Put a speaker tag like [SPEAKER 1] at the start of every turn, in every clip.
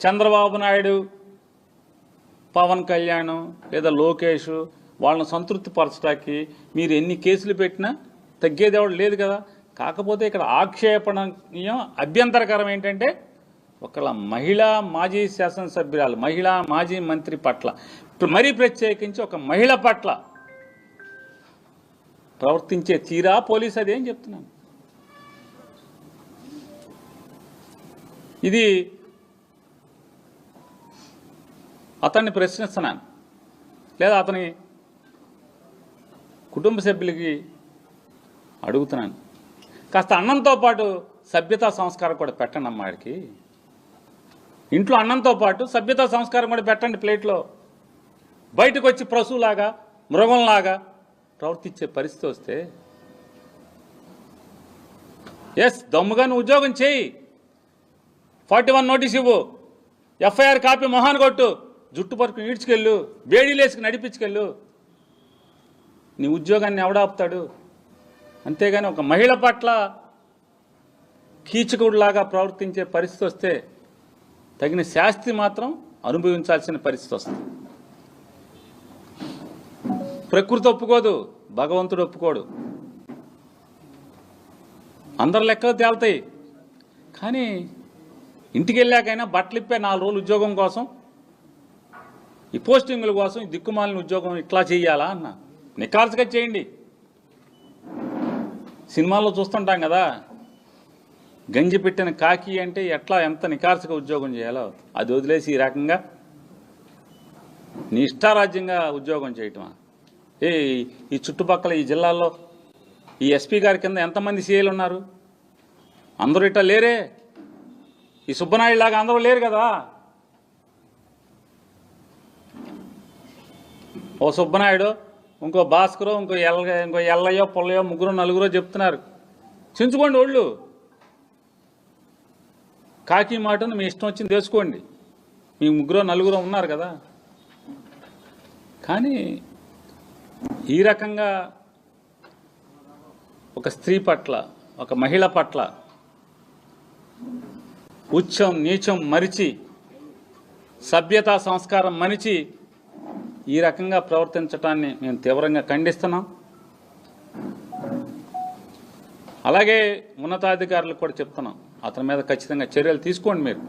[SPEAKER 1] చంద్రబాబు నాయుడు పవన్ కళ్యాణ్ లేదా లోకేష్ వాళ్ళని సంతృప్తి పరచడానికి మీరు ఎన్ని కేసులు పెట్టినా తగ్గేది ఎవడు లేదు కదా. కాకపోతే ఇక్కడ ఆక్షేపణీయం అభ్యంతరకరం ఏంటంటే ఒకళ్ళ మహిళా మాజీ శాసనసభ్యురాలు మహిళా మాజీ మంత్రి పట్ల మరీ ప్రత్యేకించి ఒక మహిళ పట్ల ప్రవర్తించే తీరా పోలీస్ అదేం చెప్తున్నాను. ఇది అతన్ని ప్రశ్నిస్తున్నాను. లేదా అతని కుటుంబ సభ్యులకి అడుగుతున్నాను. కాస్త అన్నంతో పాటు సభ్యతా సంస్కారం కూడా పెట్టండి అమ్మాడికి ఇంట్లో అన్నంతో పాటు సభ్యతా సంస్కారం కూడా పెట్టండి ప్లేట్లో. బయటకు వచ్చి పశువులాగా మృగంలాగా ప్రవర్తించే పరిస్థితి వస్తే ఎస్ దమ్ముగా నువ్వు ఉద్యోగం చేయి. ఫార్టీ వన్ నోటీస్ ఇవ్వు. ఎఫ్ఐఆర్ కాపీ మొహాన్ కొట్టు. జుట్టు పరుకుని ఈడ్చుకెళ్ళు వేడిలేసుకు నడిపించుకెళ్ళు. నీ ఉద్యోగాన్ని ఎవడాపుతాడు అంతేగాని ఒక మహిళ పట్ల కీచకుడిలాగా ప్రవర్తించే పరిస్థితి వస్తే తగిన శాస్తి మాత్రం అనుభవించాల్సిన పరిస్థితి వస్తుంది. ప్రకృతి ఒప్పుకోదు భగవంతుడు ఒప్పుకోడు. అందరు లెక్కలు తేలుతాయి. కానీ ఇంటికి వెళ్ళాకైనా బట్టలు ఇప్పే నాలుగు రోజులు ఉద్యోగం కోసం ఈ పోస్టింగుల కోసం ఈ దిక్కుమాలిన ఉద్యోగం ఇట్లా చేయాలా అన్న. నికార్సుగా చేయండి. సినిమాల్లో చూస్తుంటాం కదా గంజి పెట్టిన కాకి అంటే ఎట్లా ఎంత నికార్సుగా ఉద్యోగం చేయాలో అది వదిలేసి ఈ రకంగా నీ ఇష్టారాజ్యంగా ఉద్యోగం చేయటమా? ఏ ఈ చుట్టుపక్కల ఈ జిల్లాల్లో ఈ ఎస్పీ గారి కింద ఎంతమంది సీఏలు ఉన్నారు? అందరూ ఇట్లా లేరే. ఈ సుబ్బనాయుడు లాగా అందరూ లేరు కదా. ఓ సుబ్బనాయుడు ఇంకో భాస్కరు ఇంకో ఎల్ల ఇంకో ఎల్లయ్యో పొల్లయో ముగ్గురు నలుగురో చెప్తున్నారు. చించుకోండి ఒళ్ళు. కాకి మాటను మీ ఇష్టం వచ్చింది తెలుసుకోండి. మీ ముగ్గురు నలుగురు ఉన్నారు కదా. కానీ ఈ రకంగా ఒక స్త్రీ పట్ల ఒక మహిళ పట్ల ఉచ్చం నీచం మరిచి సభ్యతా సంస్కారం మరిచి ఈ రకంగా ప్రవర్తించటాన్ని మేము తీవ్రంగా ఖండిస్తున్నాం. అలాగే ఉన్నతాధికారులకు కూడా చెప్తున్నాం. అతని మీద ఖచ్చితంగా చర్యలు తీసుకోండి మీరు.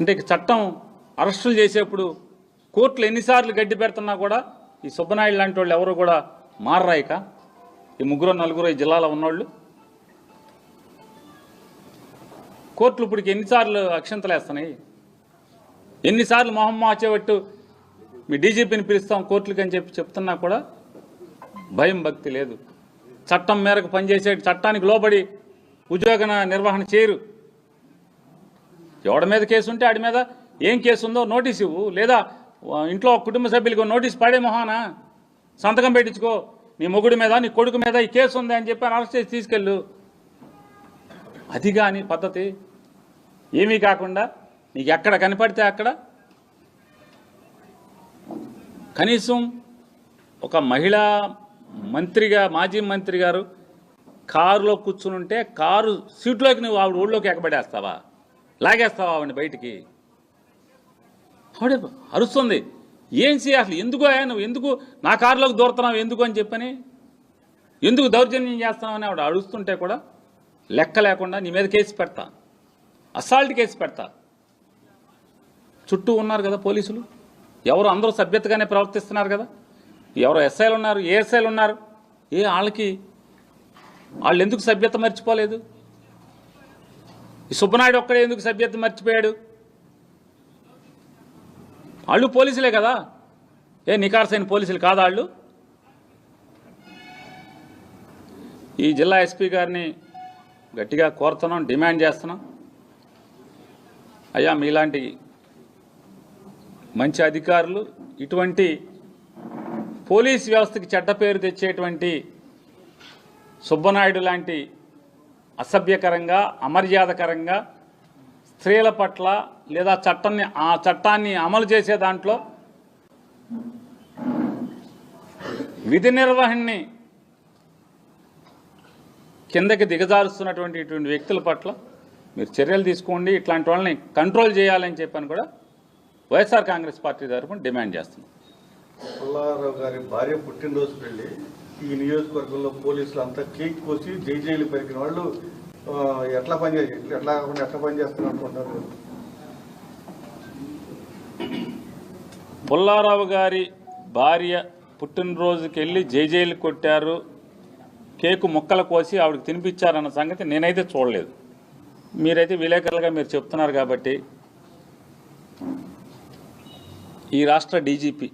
[SPEAKER 1] అంటే చట్టం అరెస్టులు చేసేప్పుడు కోర్టులు ఎన్నిసార్లు గడ్డి పెడుతున్నా కూడా ఈ సుబ్బనాయుడు లాంటి వాళ్ళు ఎవరు కూడా మారరాయిక ఈ ముగ్గురు నలుగురు ఈ జిల్లాలో ఉన్నోళ్ళు? కోర్టులు ఇప్పటికి ఎన్నిసార్లు అక్షంతలేస్తున్నాయి ఎన్నిసార్లు మొహం మార్చేవట్టు? మీ డీజీపీని పిలుస్తాం కోర్టులకి అని చెప్పి చెప్తున్నా కూడా భయం భక్తి లేదు. చట్టం మేరకు పనిచేసే చట్టానికి లోబడి ఉద్యోగ నిర్వహణ చేయరు. ఎవడి మీద కేసు ఉంటే ఆడి మీద ఏం కేసు ఉందో నోటీస్ ఇవ్వు. లేదా ఇంట్లో కుటుంబ సభ్యులకు నోటీస్ పడే మొహానా? సంతకం పెట్టించుకో. నీ మొగుడి మీద నీ కొడుకు మీద ఈ కేసు ఉంది అని చెప్పి అరెస్ట్ చేసి తీసుకెళ్ళు. అది కానీ పద్ధతి ఏమీ కాకుండా నీకు ఎక్కడ కనపడితే అక్కడ? కనీసం ఒక మహిళా మంత్రిగా మాజీ మంత్రి గారు కారులో కూర్చుని ఉంటే కారు సీట్లోకి నువ్వు ఆవిడ ఊళ్ళోకి ఎక్కబడేస్తావా లాగేస్తావా ఆవిడని బయటికి? ఆవిడ అరుస్తుంది. ఏం చేయాలి? అసలు ఎందుకు అయ్యా నువ్వు ఎందుకు నా కారులోకి దూరుతున్నావు ఎందుకు అని చెప్పని? ఎందుకు దౌర్జన్యం చేస్తున్నావు అని ఆవిడ అడుగుతుంటే కూడా లెక్క లేకుండా నీ మీద కేసు పెడతా. అసాల్ట్ కేసు పెడతా. చుట్టూ ఉన్నారు కదా పోలీసులు? ఎవరు అందరూ సభ్యతగానే ప్రవర్తిస్తున్నారు కదా? ఎవరు ఎస్ఐలు ఉన్నారు ఏ ఎస్ఐలు ఉన్నారు? ఏ వాళ్ళకి వాళ్ళు ఎందుకు సభ్యత మర్చిపోలేదు? ఈ సుబ్బనాయుడు ఒక్కడే ఎందుకు సభ్యత మర్చిపోయాడు? వాళ్ళు పోలీసులే కదా? ఏ నికార్సైన పోలీసులు కాదా వాళ్ళు ఈ జిల్లా ఎస్పీ గారిని గట్టిగా కోరుతున్నాం డిమాండ్ చేస్తున్నాం. అయ్యా మీలాంటి మంచి అధికారులు ఇటువంటి పోలీస్ వ్యవస్థకి చెడ్డ పేరు తెచ్చేటువంటి సుబ్బనాయుడు లాంటి అసభ్యకరంగా అమర్యాదకరంగా స్త్రీల పట్ల లేదా చట్టాన్ని ఆ చట్టాన్ని అమలు చేసే దాంట్లో విధి నిర్వహణని కిందకి దిగజారుస్తున్నటువంటి ఇటువంటి వ్యక్తుల పట్ల మీరు చర్యలు తీసుకోండి. ఇట్లాంటి వాళ్ళని కంట్రోల్ చేయాలని చెప్పని కూడా వైఎస్ఆర్ కాంగ్రెస్ పార్టీ తరఫున డిమాండ్ చేస్తున్నాం.
[SPEAKER 2] పుల్లారావు గారి భార్య పుట్టినరోజుకి వెళ్ళి ఈ నియోజకవర్గంలో పోలీసులు అంతా కేక్ కోసి జై జైలు పెరిగిన వాళ్ళు ఎట్లా పని ఎట్లా కాకుండా ఎట్లా పని చేస్తున్నారు అనుకుంటారు
[SPEAKER 1] పుల్లారావు గారి భార్య పుట్టినరోజుకి వెళ్ళి జైజైలు కొట్టారు. కేకు ముక్కలు కోసి ఆవిడకి తినిపించారన్న సంగతి నేనైతే చూడలేదు. మీరైతే విలేకరులుగా మీరు చెప్తున్నారు కాబట్టి ఈ రాష్ట్ర డీజీపీ